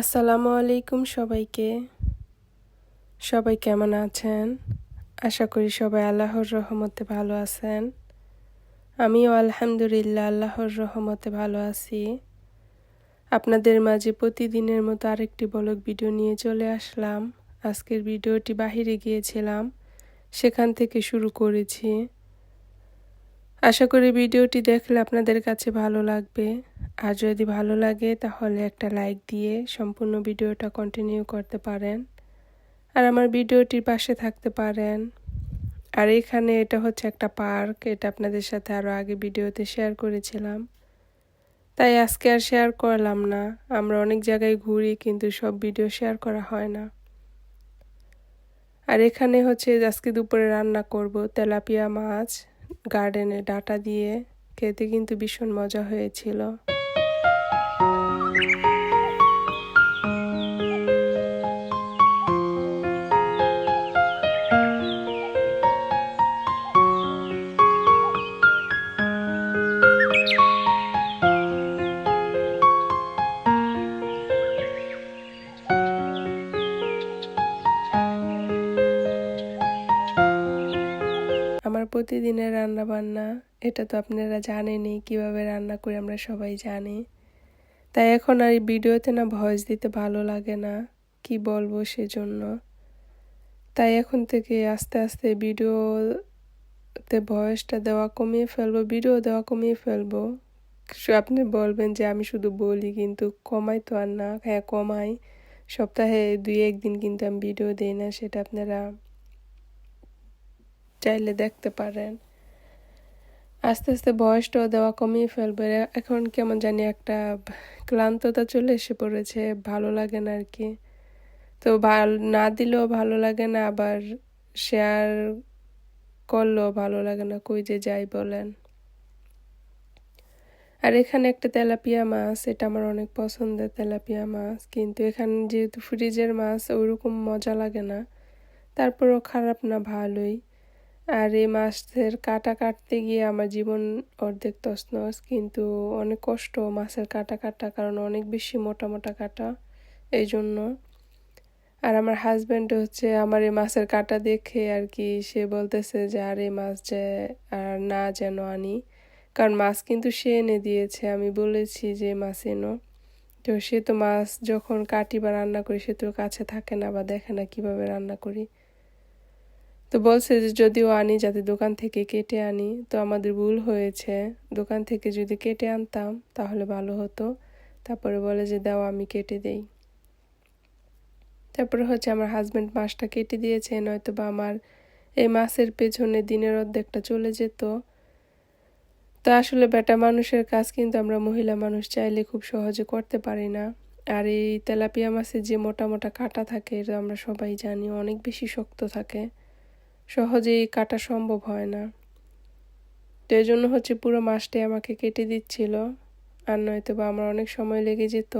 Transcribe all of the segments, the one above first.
আসসালামু আলাইকুম সবাইকে। সবাই কেমন আছেন? আশা করি সবাই আল্লাহর রহমতে ভালো আছেন। আমিও আলহামদুলিল্লাহ আল্লাহর রহমতে ভালো আছি। আপনাদের মাঝে প্রতিদিনের মতো আরেকটি বলক ভিডিও নিয়ে চলে আসলাম। আজকের ভিডিওটি বাহিরে গিয়েছিলাম। সেখান থেকে শুরু করেছি। আশা করি ভিডিওটি দেখলে আপনাদের কাছে ভালো লাগবে। আর যদি ভালো লাগে, তাহলে একটা লাইক দিয়ে সম্পূর্ণ ভিডিওটা কন্টিনিউ করতে পারেন। আর আমার ভিডিওটির পাশে থাকতে পারেন। আর এখানে এটা হচ্ছে একটা পার্ক, এটা আপনাদের সাথে আরও আগে ভিডিওতে শেয়ার করেছিলাম। তাই আজকে আর শেয়ার করলাম না। আমরা অনেক জায়গায় ঘুরি, কিন্তু সব ভিডিও শেয়ার করা হয় না। আর এখানে হচ্ছে আজকে দুপুরে রান্না করব তেলাপিয়া মাছ। গার্ডেনে ডাটা দিয়ে খেতে কিন্তু ভীষণ মজা হয়েছিল। প্রতিদিনের রান্না বান্না এটা তো আপনারা জানেনই কীভাবে রান্না করি আমরা সবাই জানি। তাই এখন আর এই ভিডিওতে না ভয়েস দিতে ভালো লাগে না, কি বলব সেজন্য। তাই এখন থেকে আস্তে আস্তে ভিডিওতে ভয়েসটা দেওয়া কমিয়ে ফেলব, ভিডিও দেওয়া কমিয়ে ফেলব। আপনি বলবেন যে আমি শুধু বলি, কিন্তু কমাই তো আর না হ্যাঁ কমাই। সপ্তাহে দুই একদিন কিন্তু আমি ভিডিও দিই না, সেটা আপনারা চাইলে দেখতে পারেন। আস্তে আস্তে বয়সটাও দেওয়া কমিয়ে ফেলবে। এখন কেমন জানি একটা ক্লান্ততা চলে এসে পড়েছে, ভালো লাগে না আর কি তো ভালো, না দিলেও ভালো লাগে না, আবার শেয়ার করলেও ভালো লাগে না, কই যে যাই বলেন। আর এখানে একটা তেলাপিয়া মাছ, এটা আমার অনেক পছন্দের তেলাপিয়া মাছ, কিন্তু এখানে যেহেতু ফ্রিজের মাছ ওইরকম মজা লাগে না। তারপরও খারাপ না, ভালোই। আর এই মাছের কাটা কাটতে গিয়ে আমার জীবন অর্ধেক তসনস কিন্তু অনেক কষ্ট মাছের কাটা কাটা, কারণ অনেক বেশি মোটা মোটা কাটা, এই জন্য। আর আমার হাজব্যান্ড হচ্ছে আমার এই মাছের কাটা দেখে আর কি সে বলতেছে যে, আর এই মাছ যে আর না যেন আনি। কারণ মাছ কিন্তু সে এনে দিয়েছে, আমি বলেছি যে মাছ এনো। তো সে তো মাছ যখন কাটি বা রান্না করি, সে তো কাছে থাকে না বা দেখে না কীভাবে রান্না করি। তো বলছে যে যদিও আনি যাতে দোকান থেকে কেটে আনি, তো আমাদের ভুল হয়েছে। দোকান থেকে যদি কেটে আনতাম তাহলে ভালো হতো। তারপরে বলে যে দাও আমি কেটে দেই। তারপরে হচ্ছে আমার হাজব্যান্ড মাছটা কেটে দিয়েছে নয়তো বা আমার এই মাছের পেছনে দিনের অর্ধেকটা চলে যেত। তো আসলে বেটা মানুষের কাজ কিন্তু আমরা মহিলা মানুষ চাইলে খুব সহজে করতে পারি না। আর এই তেলাপিয়া মাছের যে মোটা মোটা কাটা থাকে, এটা আমরা সবাই জানি, অনেক বেশি শক্ত থাকে। সহজেই কাটা সম্ভব হয় না। তো এই জন্য হচ্ছে পুরো মাছটাই আমাকে কেটে দিচ্ছিল। আর নয়তো বা আমার অনেক সময় লেগে যেত।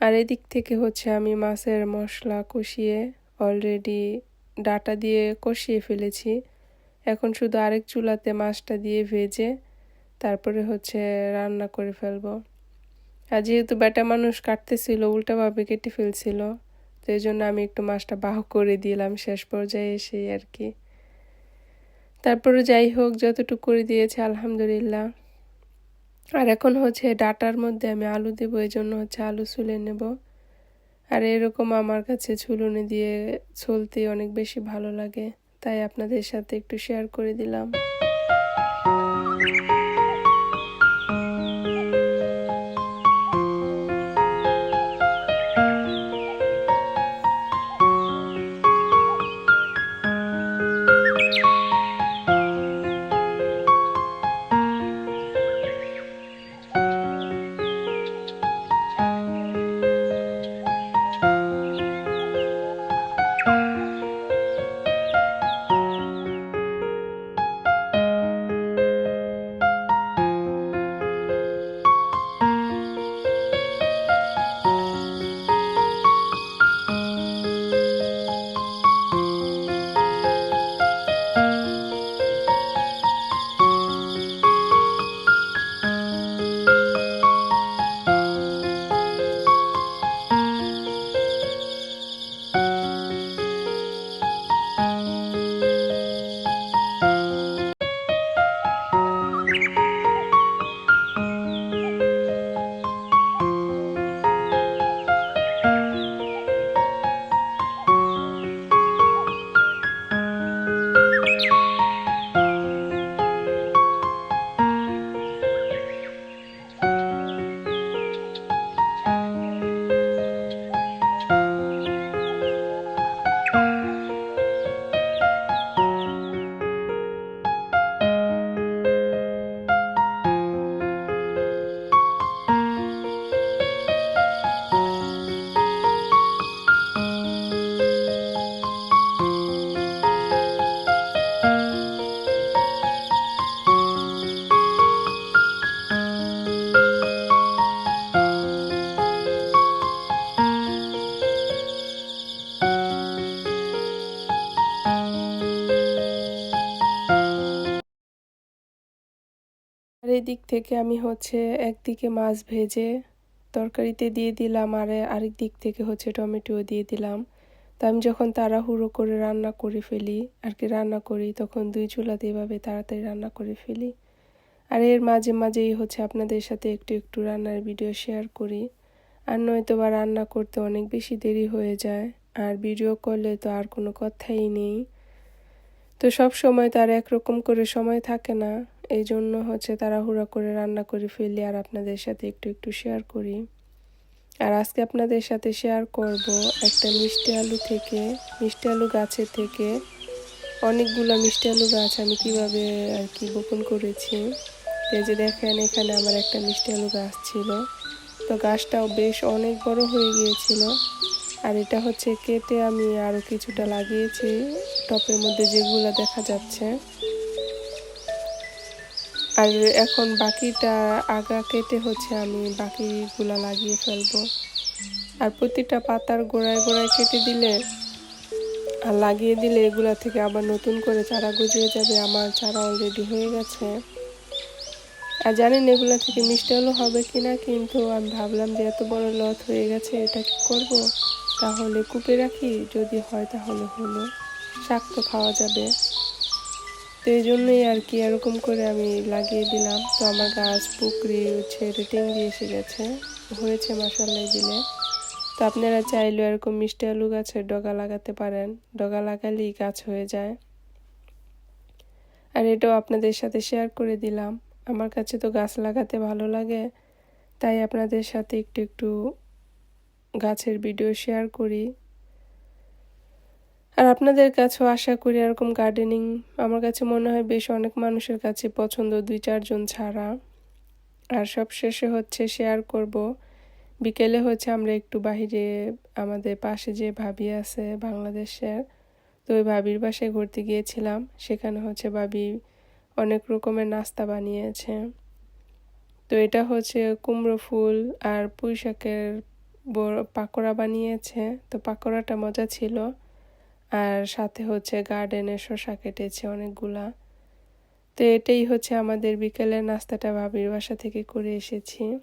আর এদিক থেকে হচ্ছে আমি মাছের মশলা কষিয়ে অলরেডি ডাটা দিয়ে কষিয়ে ফেলেছি। এখন শুধু আরেক চুলাতে মাছটা দিয়ে ভেজে তারপরে হচ্ছে রান্না করে ফেলব। আর যেহেতু বেটা মানুষ কাটতেছিল, উল্টাভাবে কেটে ফেলছিল তো এই জন্য আমি একটু মাছটা বাহ করে দিলাম শেষ পর্যায়ে এসেই আর কি। তারপরে যাই হোক, যতটুকু করে দিয়েছে, আলহামদুলিল্লাহ। আর এখন হচ্ছে ডাটার মধ্যে আমি আলু দেবো, এই জন্য হচ্ছে আলু ছুলে নেব। আর এরকম আমার কাছে ছুলুনি দিয়ে ছলতে অনেক বেশি ভালো লাগে, তাই আপনাদের সাথে একটু শেয়ার করে দিলাম। আর এদিক থেকে আমি হচ্ছে একদিকে মাছ ভেজে তরকারিতে দিয়ে দিলাম, আর আরেক দিক থেকে হচ্ছে টমেটো দিয়ে দিলাম। তো আমি যখন তাড়াহুড়ো করে রান্না করে ফেলি, আর কি রান্না করি, তখন দুই চুলাতে এভাবে তাড়াতাড়ি রান্না করে ফেলি। আর এর মাঝে মাঝেই হচ্ছে আপনাদের সাথে একটু একটু রান্নার ভিডিও শেয়ার করি। আর নয়তো বা রান্না করতে অনেক বেশি দেরি হয়ে যায়, আর ভিডিও করলে তো আর কোনো কথাই নেই। তো সব সময় তো তার একরকম করে সময় থাকে না। এই জন্য হচ্ছে তাড়াহুড়া করে রান্না করে ফেলি আর আপনাদের সাথে একটু একটু শেয়ার করি। আর আজকে আপনাদের সাথে শেয়ার করব একটা মিষ্টি আলু থেকে, মিষ্টি আলু গাছের থেকে। অনেকগুলো মিষ্টি আলু গাছ আমি কীভাবে আর কি বপন করেছি। এই যে দেখেন, এখানে আমার একটা মিষ্টি আলু গাছ ছিল। তো গাছটাও বেশ অনেক বড় হয়ে গিয়েছিল। আর এটা হচ্ছে কেটে আমি আরও কিছুটা লাগিয়েছি। টপের মধ্যে যেগুলো দেখা যাচ্ছে। আর এখন বাকিটা আগা কেটে হচ্ছে আমি বাকিগুলা লাগিয়ে ফেলব। আর প্রতিটা পাতার গোড়ায় গোড়ায় কেটে দিলে আর লাগিয়ে দিলে এগুলা থেকে আবার নতুন করে চারা গজিয়ে যাবে, আমার চারা অলরেডি হয়ে গেছে। আর জানেন এগুলা থেকে মিষ্টি আলু হবে কিনা, কিন্তু আমি ভাবলাম যে এত বড় লত হয়ে গেছে, এটা কি করব? তাহলে কুপে রাখি, যদি হয় তাহলে হলো। শাক তো খাওয়া যাবে। তো এই জন্যই আর কি এরকম করে আমি লাগিয়ে দিলাম। তো আমার গাছ, পুকুরি হচ্ছে টেঙ্গি এসে গেছে। হয়েছে মশালাই দিলে তো আপনারা চাইলেও এরকম মিষ্টি আলু গাছের ডগা লাগাতে পারেন। ডগা লাগালেই গাছ হয়ে যায়। আর এটাও আপনাদের সাথে শেয়ার করে দিলাম। আমার কাছে তো গাছ লাগাতে ভালো লাগে। তাই আপনাদের সাথে একটু একটু গাছের ভিডিও শেয়ার করি। আর আপনাদের কাছেও আশা করি এরকম গার্ডেনিং আমার কাছে মনে হয় বেশ অনেক মানুষের কাছে পছন্দ দুই চারজন ছাড়া। আর সব শেষে হচ্ছে শেয়ার করব। বিকেলে হচ্ছে আমরা একটু বাহিরে আমাদের পাশে যে ভাবি আছে বাংলাদেশের, তো ওই ভাবির বাসায় ঘুরতে গিয়েছিলাম। সেখানে হচ্ছে ভাবি অনেক রকমের নাস্তা বানিয়েছে। তো এটা হচ্ছে কুমড়ো ফুল আর পুঁই শাকের পাকোড়া বানিয়েছে। তো পাকোড়াটা মজা ছিল। আর সাথে হচ্ছে গার্ডেনে শশা কেটেছে অনেকগুলা। তো এটাই হচ্ছে আমাদের বিকেলের নাস্তাটা ভাবির বাসা থেকে করে এসেছি।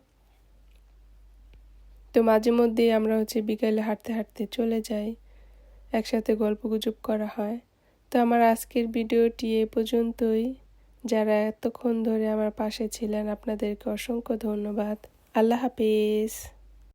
তো মাঝে মধ্যেই আমরা হচ্ছে বিকেলে হাঁটতে হাঁটতে চলে যাই, একসাথে গল্প গুজব করা হয়। তো আমার আজকের ভিডিওটি এ পর্যন্তই। যারা এতক্ষণ ধরে আমার পাশে ছিলেন, আপনাদেরকে অসংখ্য ধন্যবাদ। আল্লাহ হাফিজ।